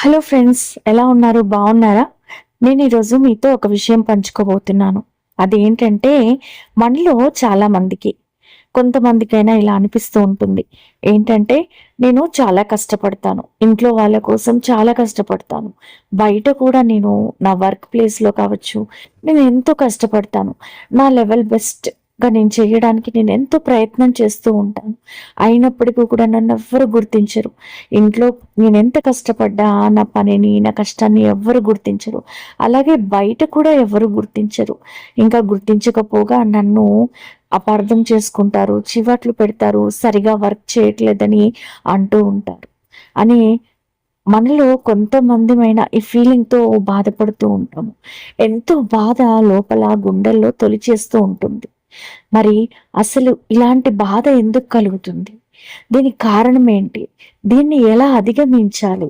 Hello friends ఎలా ఉన్నారు? బాగున్నారా? నేను ఈరోజు మీతో ఒక విషయం పంచుకోబోతున్నాను. అదేంటంటే మనలో చాలా మందికి కొంతమందికైనా ఇలా అనిపిస్తూ ఉంటుంది. ఏంటంటే నేను చాలా కష్టపడతాను. ఇంట్లో వాళ్ళ కోసం చాలా కష్టపడతాను. బయట కూడా నేను నా వర్క్ ప్లేస్లో కావచ్చు నేను ఎంతో కష్టపడతాను. నా లెవెల్ బెస్ట్ గా నేను చేయడానికి నేను ఎంతో ప్రయత్నం చేస్తూ ఉంటాను. అయినప్పటికీ కూడా నన్ను ఎవ్వరు గుర్తించరు. ఇంట్లో నేను ఎంత కష్టపడ్డా నా పనిని నా కష్టాన్ని ఎవ్వరు గుర్తించరు. అలాగే బయట కూడా ఎవరు గుర్తించరు. ఇంకా గుర్తించకపోగా నన్ను అపార్థం చేసుకుంటారు చివాట్లు పెడతారు సరిగా వర్క్ చేయట్లేదని అంటూ ఉంటారు. అని మనలో కొంతమందిమైన ఈ ఫీలింగ్తో బాధపడుతూ ఉంటాము. ఎంతో బాధ లోపల గుండెల్లో తొలిచేస్తూ ఉంటుంది. మరి అసలు ఇలాంటి బాధ ఎందుకు కలుగుతుంది? దీనికి కారణం ఏంటి? దీన్ని ఎలా అధిగమించాలి?